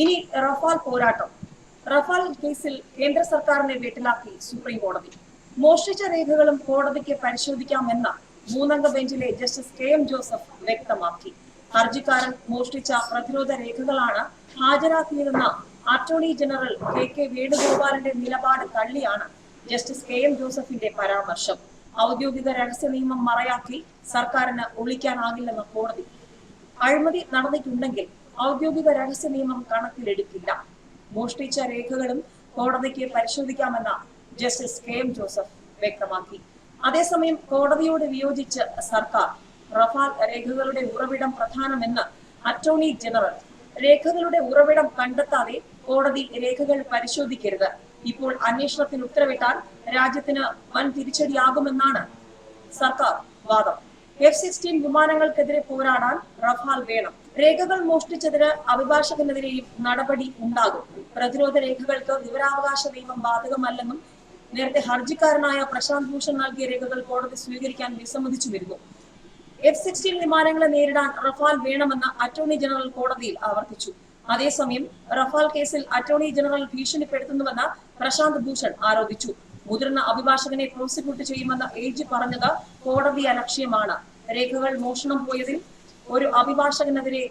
ഇനി റഫാൽ പോരാട്ടം. റഫാൽ കേസിൽ കേന്ദ്ര സർക്കാരിനെ വീട്ടിലാക്കി സുപ്രീം കോടതി മോഷ്ടിച്ച രേഖകളും കോടതിക്ക് പരിശോധിക്കാമെന്ന് മൂന്നംഗ ബെഞ്ചിലെ ജസ്റ്റിസ് കെ എം ജോസഫ് വ്യക്തമാക്കി. ഹർജിക്കാരൻ മോഷ്ടിച്ച പ്രതിരോധ രേഖകളാണ് ഹാജരാക്കിയതെന്ന അറ്റോർണി ജനറൽ കെ കെ വേണുഗോപാലിന്റെ നിലപാട് തള്ളിയാണ് ജസ്റ്റിസ് കെ എം ജോസഫിന്റെ പരാമർശം. ഔദ്യോഗിക രഹസ്യ നിയമം മറയാക്കി സർക്കാരിന് ഒളിക്കാനാകില്ലെന്ന കോടതി. അഴിമതി നടന്നിട്ടുണ്ടെങ്കിൽ ഔദ്യോഗിക രഹസ്യ നിയമം കണക്കിലെടുക്കില്ല. മോഷ്ടിച്ച രേഖകളും കോടതിക്ക് പരിശോധിക്കാമെന്ന ജസ്റ്റിസ് കെ എം ജോസഫ് വ്യക്തമാക്കി. അതേസമയം കോടതിയോട് വിയോജിച്ച് സർക്കാർ റഫാൽ രേഖകളുടെ ഉറവിടം പ്രധാനമെന്ന് അറ്റോർണി ജനറൽ രേഖകളുടെ ഉറവിടം കണ്ടെത്താതെ കോടതി രേഖകൾ പരിശോധിക്കരുത്. ഇപ്പോൾ അന്വേഷണത്തിന് ഉത്തരവിട്ടാൽ രാജ്യത്തിന് വൻ തിരിച്ചടിയാകുമെന്നാണ് സർക്കാർ വാദം. എഫ് സിക്സ്റ്റീൻ വിമാനങ്ങൾക്കെതിരെ പോരാടാൻ റഫാൽ വേണം. രേഖകൾ മോഷ്ടിച്ചതിന് അഭിഭാഷകനെതിരെയും നടപടി ഉണ്ടാകും. പ്രതിരോധ രേഖകൾക്ക് വിവരാവകാശ നിയമം ബാധകമല്ലെന്നും നേരത്തെ ഹർജിക്കാരനായ പ്രശാന്ത് ഭൂഷൺ നൽകിയ രേഖകൾ കോടതി സ്വീകരിക്കാൻ വിസമ്മതിച്ചു വരുന്നു. എഫ് സിക്സ്റ്റീൻ വിമാനങ്ങളെ നേരിടാൻ റഫാൽ വേണമെന്ന് അറ്റോർണി ജനറൽ കോടതിയിൽ ആവർത്തിച്ചു. അതേസമയം റഫാൽ കേസിൽ അറ്റോർണി ജനറൽ ഭീഷണിപ്പെടുത്തുന്നുവെന്ന് പ്രശാന്ത് ഭൂഷൺ ആരോപിച്ചു. മുതിർന്ന അഭിഭാഷകനെ പ്രോസിക്യൂട്ട് ചെയ്യുമെന്ന് എ ജി പറഞ്ഞത് കോടതി അലക്ഷ്യമാണ്. രേഖകൾ മോഷണം പോയതിൽ ഒരു അഭിഭാഷകനെതിരെ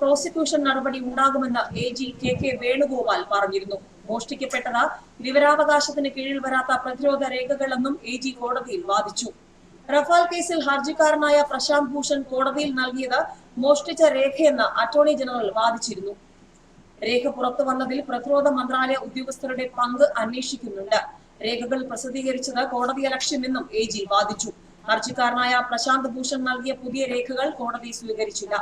പ്രോസിക്യൂഷൻ നടപടി ഉണ്ടാകുമെന്ന് A G K K Venugopal പറഞ്ഞിരുന്നു. മോഷ്ടിക്കപ്പെട്ടത് വിവരാവകാശത്തിന് കീഴിൽ വരാത്ത പ്രതിരോധ രേഖകളെന്നും എ ജി കോടതിയിൽ വാദിച്ചു. റഫാൽ കേസിൽ ഹർജിക്കാരനായ പ്രശാന്ത് ഭൂഷൺ കോടതിയിൽ നൽകിയത് മോഷ്ടിച്ച രേഖയെന്ന് അറ്റോർണി ജനറൽ വാദിച്ചിരുന്നു. രേഖ പുറത്തു വന്നതിൽ പ്രതിരോധ മന്ത്രാലയ ഉദ്യോഗസ്ഥരുടെ പങ്ക് അന്വേഷിക്കുന്നുണ്ട്. രേഖകൾ പ്രസിദ്ധീകരിച്ചത് കോടതിയ ലക്ഷ്യമെന്നും എ ജി വാദിച്ചു. ഹർജിക്കാരനായ പ്രശാന്ത് ഭൂഷൺ നൽകിയ പുതിയ രേഖകൾ കോടതി സ്വീകരിച്ചില്ല.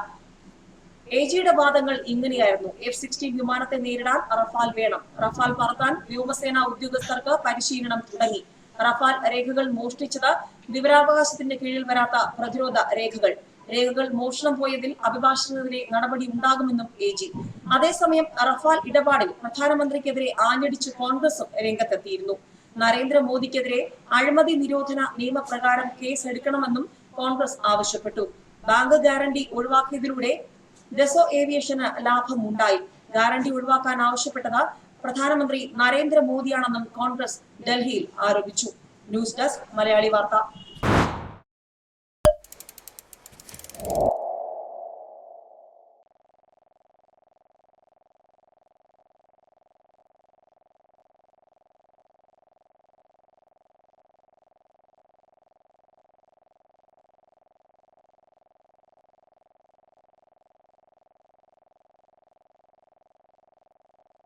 എ ജിയുടെ വാദങ്ങൾ ഇങ്ങനെയായിരുന്നു. എഫ് സിക്സ്റ്റീൻ വിമാനത്തെ നേരിടാൻ റഫാൽ വേണം. റഫാൽ പറത്താൻ വ്യോമസേന ഉദ്യോഗസ്ഥർക്ക് പരിശീലനം തുടങ്ങി. റഫാൽ രേഖകൾ മോഷ്ടിച്ചത് വിവരാവകാശത്തിന്റെ കീഴിൽ വരാത്ത പ്രതിരോധ രേഖകൾ. രേഖകൾ മോഷണം പോയതിൽ അഭിഭാഷകനെതിരെ നടപടി ഉണ്ടാകുമെന്നും എ ജി. അതേസമയം റഫാൽ ഇടപാടിൽ പ്രധാനമന്ത്രിക്കെതിരെ ആഞ്ഞടിച്ച് കോൺഗ്രസും രംഗത്തെത്തിയിരുന്നു. നരേന്ദ്രമോദിക്കെതിരെ അഴിമതി നിരോധന നിയമപ്രകാരം കേസ് എടുക്കണമെന്നും കോൺഗ്രസ് ആവശ്യപ്പെട്ടു. ബാങ്ക് ഗ്യാരണ്ടി ഒഴിവാക്കിയതിലൂടെ ഡെസോ ഏവിയേഷന് ലാഭമുണ്ടായി. ഗ്യാരണ്ടി ഒഴിവാക്കാൻ ആവശ്യപ്പെട്ടത് പ്രധാനമന്ത്രി നരേന്ദ്രമോദിയാണെന്നും കോൺഗ്രസ് ഡൽഹിയിൽ ആരോപിച്ചു. ന്യൂസ് ഡെസ്ക് മലയാളി വാർത്ത.